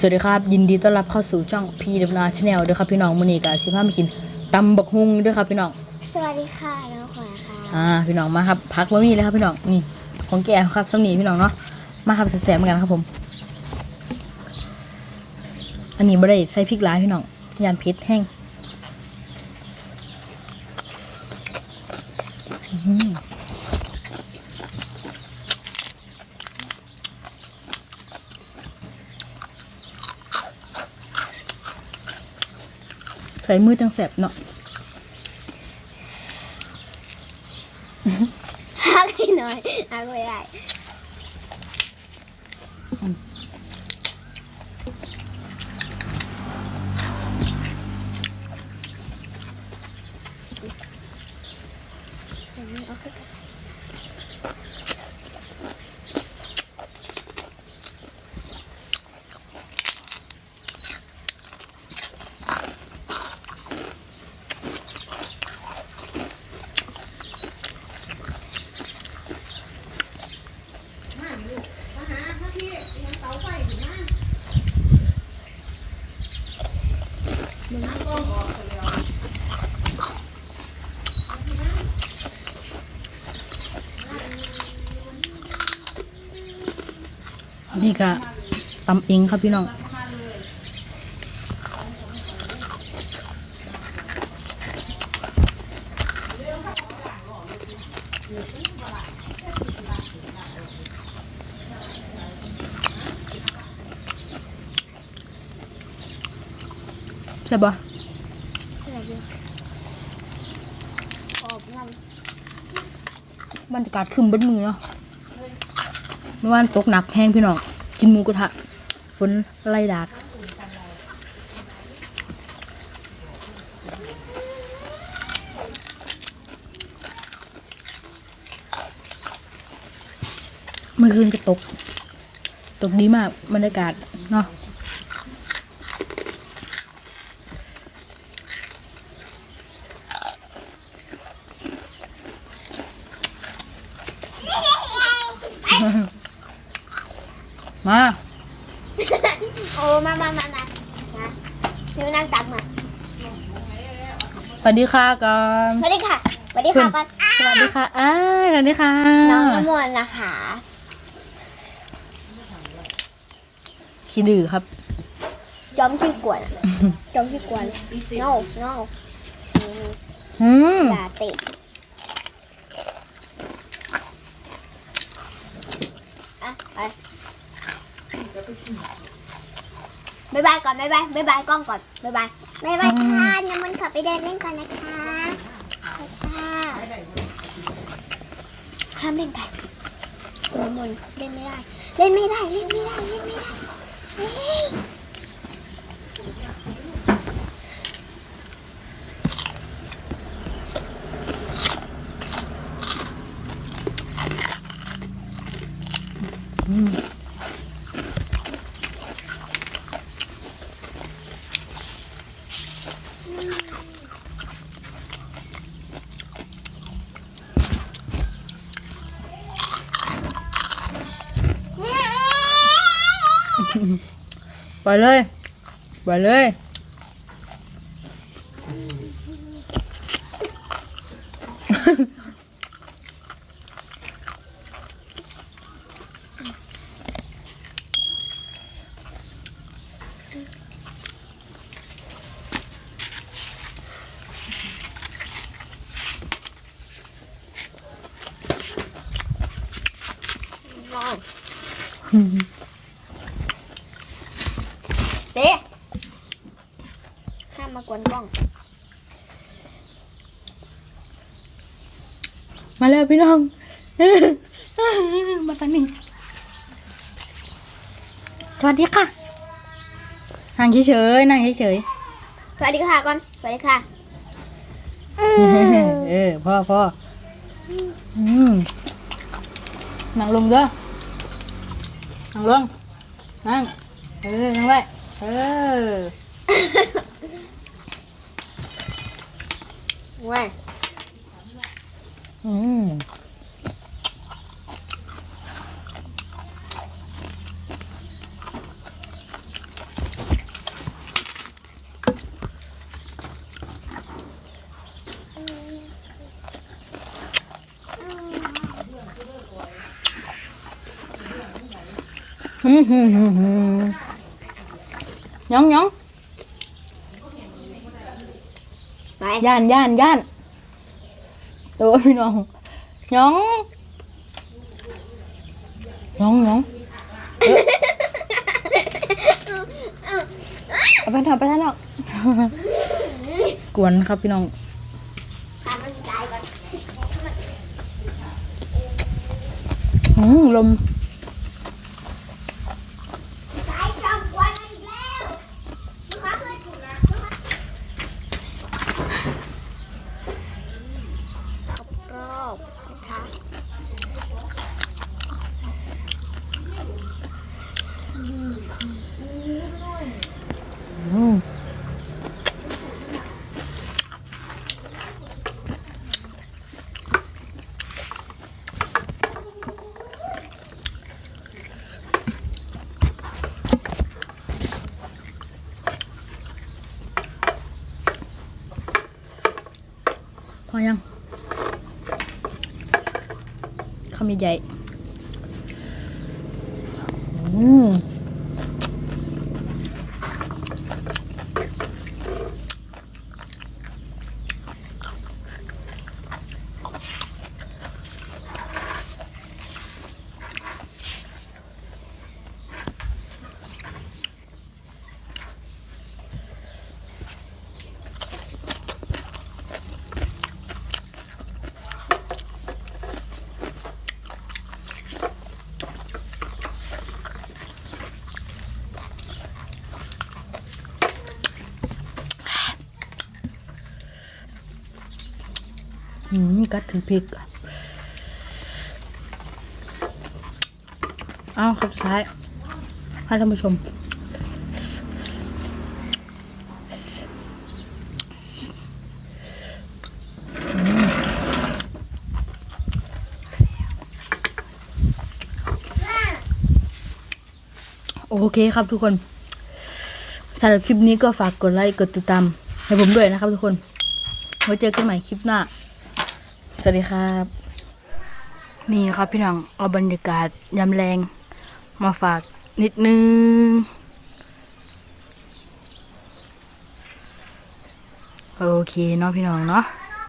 สวัสดีครับ ยินดีต้อนรับเข้าสู่ช่องพีดับนาชาแนลด้วยครับพี่น้องมื้อนี้ก็สิพามากินตำบักฮุงด้วยครับพี่น้องสวัสดีค่ะน้องขวัญค่ะอ่าพี่น้องมาครับพักบ่มีเลยครับพี่น้องนี่ของแกครับสำนีพี่น้องเนาะมาครับแซ่บๆเหมือนกันครับผม อันนี้บ่ได้ใส่พริกหลายพี่น้องยานเผ็ดแห้งอื้อหือ ใส่มือจังแสบเนาะฮักให้หน่อยฮักไม่ได้เอาขึ้น นี่ก็ตำเองครับพี่น้องใช่ปะอะไรดีขอบน้บรรยากาศขึ้นเบนมือเนาะเมื่อวานตกหนักแห้งพี่น้อง กินหมูกระทะฝนไล่ดาดเมื่อคืนก็ตก ตกดีมากบรรยากาศเนาะ มาำโอ้มามามามามาเดี๋ยวนั่งตักมาสวัสดีค่ะก่อนสวัสดีค่ะสวัสดีค่ะก่อนสวัสดีค่ะอ้าสวัสดีค่ะน้องน้ำมนต์นะคะขี้ดื้อครับ จอมขี้กวนอะจอมขี้กวน no no อืมอย่าเตะอะไปบายบาย ก่อนบายบายบายบายกล้องก่อนบายบายบายบายค่ะน้ำมันต์ขอไปเดินเล่นก่อนนะคะไปค่ะห้ามเล่นกันน้ำมันต์เล่นไม่ได้ เล่นไม่ได้ เล่นไม่ได้ เล่นไม่ได้เฮ้ ยปล่อยเลยปล่อยเลยเตะห้ามมากว นกล้อง มาแล้วพี่น้อง มาทางนี้ สวัสดีค่ะนั่งเฉยๆนั่งเฉยสวัสดีค่ะก่อน สวัสดีค่ะ ๆเออพ่อพ่ออืมนั่งลงเด้อนั่งลงนั่งเออนั่งไว้เออ ngoan uhm. nhón nhón ยองหยองไปย่านย่านย่านโอ้ยพี่น้องหยองหยองหยองเอ้ยเอาไปทำไปท่านหรอกกวนครับพี่น้องพามันตายก่อนอืมลม ตายจอมกวนมันอีกแล้วลูกค้าเคยถูกนะลูกค้ารอบนะคะ อืมพอ ยังคำใหญ่ๆอืม อืมกัดถึงพริกอะเอาครับสุดท้าย ให้ท่านผู้ชม โอเคครับทุกคนสำหรับคลิปนี้ก็ฝากกดไลค์ กดติดตามให้ผมด้วยนะครับทุกคน ไว้เจอกันใหม่คลิปหน้า สวัสดีครับ นี่ครับพี่น้องเอาบรรยากาศยามแรงมาฝากนิดนึงโอเคเนาะพี่น้องเนาะ